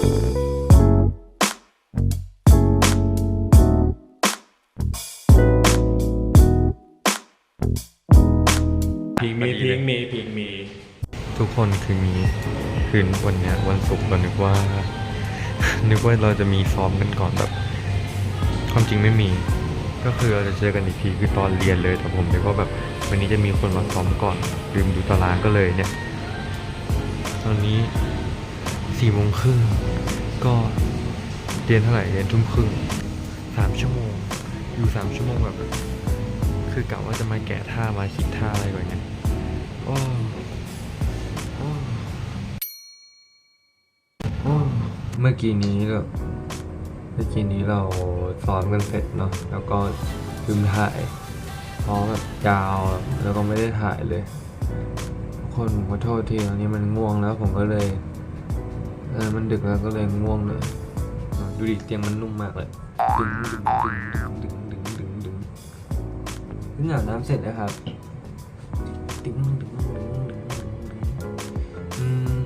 พิงมีพิงมีพิงมี ทุกคนคืนนี้คืนวันเนี้ยวันศุกร์เรานึกว่า นึกว่าเราจะมีซ้อมกันก่อนแบบ ความจริงไม่มี ก็คือเราจะเจอกันอีกทีคือตอนเรียนเลยแต่ผมนึกว่าแบบวันนี้จะมีคนมาซ้อมก่อนลืมดูตารางก็เลยเนี่ย ตอนนี้สี่โมงครึ่ง ก็เรียนเท่าไหร่เรียนทุ่มครึ่งสามชั่วโมง อยู่สามชั่วโมงแบบคือกะว่าจะมาแกะท่ามาคิดท่าอะไรก่อนเนี่ยโอ้โอ้เมื่อกี้นี้แบบเมื่อกี้นี้เราซ้อมกันเสร็จเนาะแล้วก็ลืมถ่ายเพราะแบบยาวแล้วก็ไม่ได้ถ่ายเลย คนผมขอโทษทีตอนนี้มันง่วงแล้วผมก็เลย เออมันดึกแล้วก็เลยง่วงเลยดูดิเตียงมันนุ่มมากเลยดึงดึงดึงดึงดึงดึงดึงเพิ่งอาบน้ำเสร็จนะครับดึงดึงดึงดึงดึงดึงอืม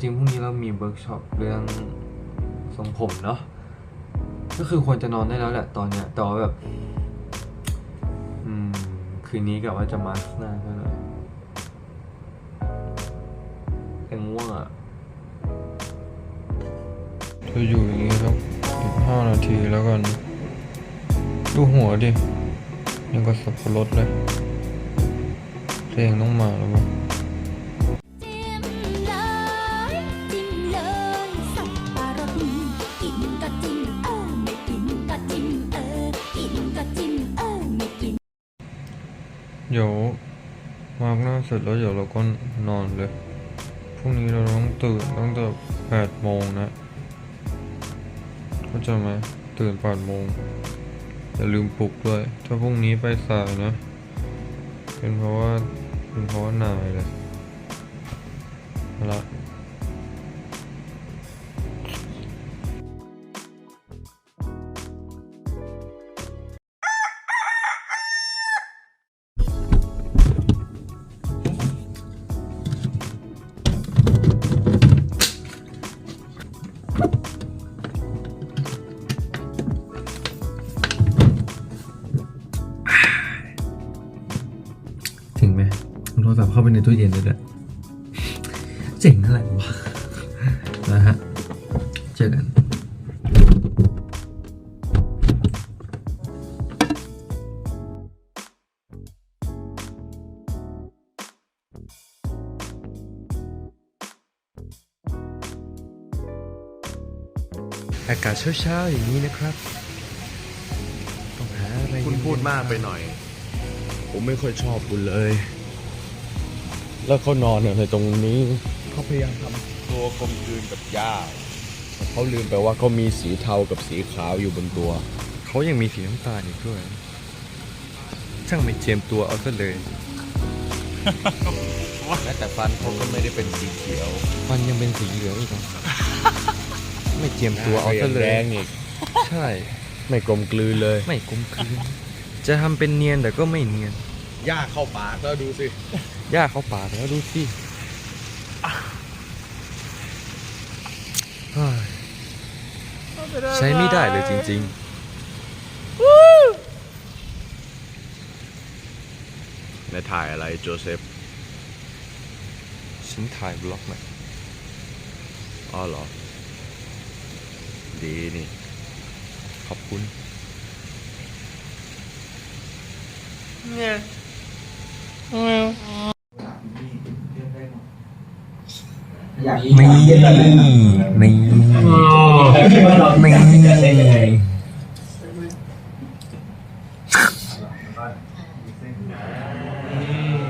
จริงพรุ่งนี้เรามีเวิร์กช็อปเรื่องทรงผมเนาะก็คือควรจะนอนได้แล้วแหละตอนเนี้ยแต่ว่าแบบ อืม คืนนี้กะว่าจะมาสหน้าก็เลย อะจะอยู่อย่างนี้สักอีกห้านาทีแล้วกัน ดูหัวดิยังกับสับปะรดเลยเพลงต้องมาแล้ววะจิ้มเลยจิ้มเลยสับปะรดกินก็จิ้มเออไม่กินก็จิ้มเออกินก็จิ้มเออไม่กินเดี๋ยวมาร์กหน้าเสร็จแล้วเดี๋ยวเราก็นอนเลย พรุ่งนี้เราต้องตื่นตั้งแต่แปดโมงนะเข้าใจไหมตื่นแปดโมงอย่าลืมปลุกด้วย ถ้าพรุ่งนี้ไปสายนะ เป็นเพราะว่าเป็นเพราะว่านายเลยเอาละ ไปในตู้เย็นเลยด้วยเจ๋งอะไรวะนะฮะ เจอกันอากาศเช้าๆอย่างนี้นะครับต้องหาอะไรคุณพูดมากไปหน่อย ผมไม่ค่อยชอบคุณเลย แล้วเขานอนอะไรตรงนี้ เขาพยายามทำตัวกลมกลืนกับหญ้าแต่เขาลืมไปว่าเขามีสีเทากับสีขาวอยู่บนตัว เขายังมีสีน้ำตาลอีกด้วย ช่างไม่เจียมตัวเอาซะเลย แม้แต่ฟันเขาก็ไม่ได้เป็นสีเขียว ฟันยังเป็นสีเหลืองอีกเหรอไม่เจียมตัวเอาซะเลแรยงอีกใช่ ไม่กลมกลืนเลย ไม่กลมกลืน จะทำเป็นเนียนแต่ก็ไม่เนียนหญ้าเข้าปากแล้วดูสิ ย่าเขาปากแล้วดูสิเฮ้ยใช้ไม่ได้เลยจริงในถ่ายอะไรโจเซฟๆฉันถ่ายบล็อกนะอ๋อเหรอ ดีนี่ ขอบคุณนี่ นี่นี่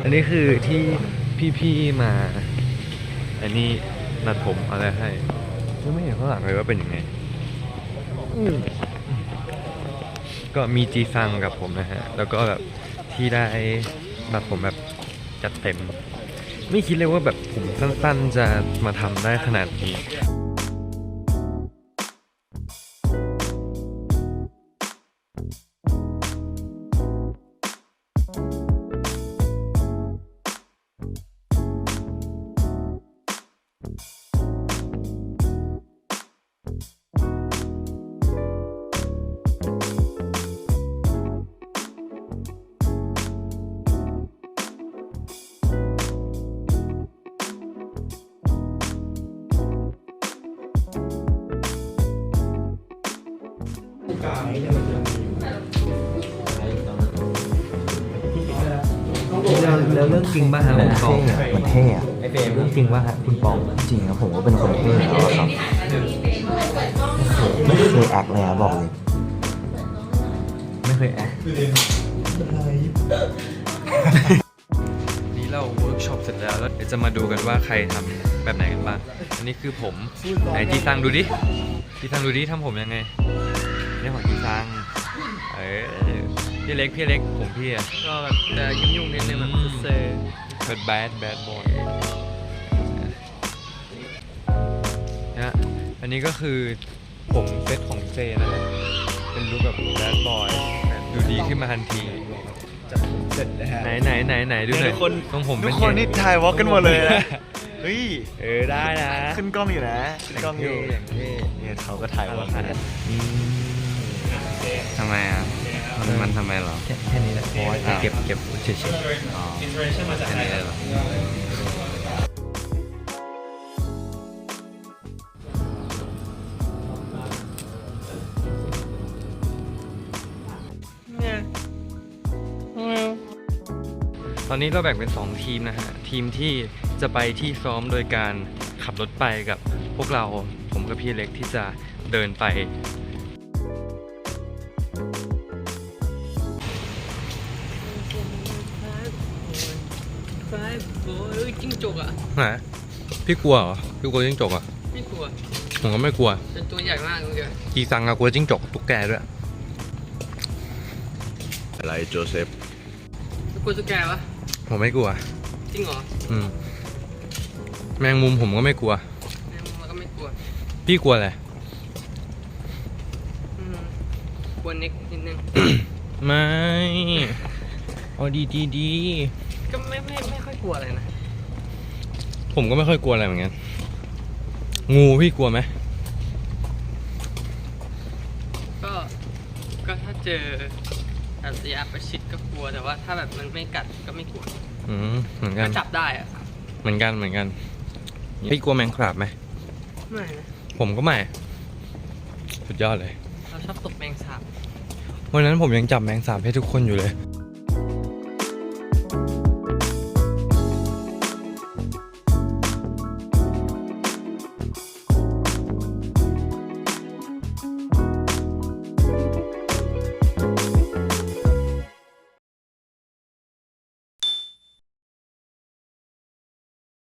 อันนี้คือที่พี่ๆมา อันนี้นัดผมอะไรให้ยังไม่เห็นข้างหลังเลยว่าเป็นยังไงก็มีจีซังกับผมนะฮะ แล้วก็แบบที่ได้นัดผมแบบจัดเต็ม ไม่คิดเลยว่าแบบผมสั้นๆจะมาทำได้ขนาดนี้ แล้วเรื่องจริงป่ะฮะคุณปองมันเท่อะเรื่องจริงป่ะฮะคุณปองจริงครับผมก็เป็นคนเท่แล้วอะครับไม่เคยแอคเลยอะบอกเลยไม่เคยแอคนี้เราเวิร์กช็อปเสร็จแล้วแล้วเดี๋ยวจะมาดูกันว่าใครทำแบบไหนกันบ้างอันนี้คือผมไหนจีซังดูดิจีซังดูดิทำผมยังไงนี่ของจีซังเออ พี่เล็กพี่เล็กผมพี่อะก็แบบจะยุ่งยุ่งๆนิดนึงแบบเซอร์เป็นแบดแบดบอยนะอันนี้ก็คือผมเซตของเซนะฮะเป็นรูปแบบแบดบอยดูดีขึ้นมาทันทีเสร็จแล้วไหนไหนไหนไหนดูหน่อยทุกคนตรงผมทุเป็กนคนไงนี่ถ่ายวอล์กกันหมดเลยนะเฮ้ยเออได้นะ ขึ้นกล้องอยู่นะขึ้นกล้องอยู่อย่างเท่เนี่ยเขาก็ถ่ายวอล์กกันทำไมอะ มันมันทำไมเหรอ แค่แค่นี้แหละเพราะว่าจะเก็บเก็บเฉยอ๋อแค่นี้เลยเหรอตอนนี้เราแบ่งเป็น 2 ทีมนะฮะ ทีมที่จะไปที่ซ้อมโดยการขับรถไปกับพวกเราผมกับพี่เล็กที่จะเดินไป ๆไฟโอ้ยจิ้งจกอะไหนพี่กลัวเหรอพี่กลัวจิ้งจกอะไม่กลัวผมก็ไม่กลัวเป็นตัวใหญ่มากเลยกีซังอะกลัวจิ้งจกตุ๊กแกด้วย อะไรโจเซฟกลัวตุ๊กแกปะผมไม่กลัว จริงเหรออืมแมงมุมผมก็ไม่กลัว แม่มันก็ไม่กลัวพี่กลัวอะไรอืมกลัวเน็กนิดนึง ไม่เอาดีดีดี ก็ไม่ไม่ไม่ค่อยกลัวอะไรนะผมก็ไม่ค่อยกลัวอะไรเหมือนกันงูพี่กลัวไหมก็ก็ถ้าเจออัศยาประชิดก็กลัวแต่ว่าถ้าแบบมันไม่กัดก็ไม่กลัวอืมเหมือนกัก็นจับได้อะเหมือนกันเหมือนกันพี่กลัวแมงคราบไหมไม่นะผมก็ไม่สุดยอดเลย เราชอบตกแมงสาบวันนั้นผมยังจับแมงสาบให้ทุกคนอยู่เลย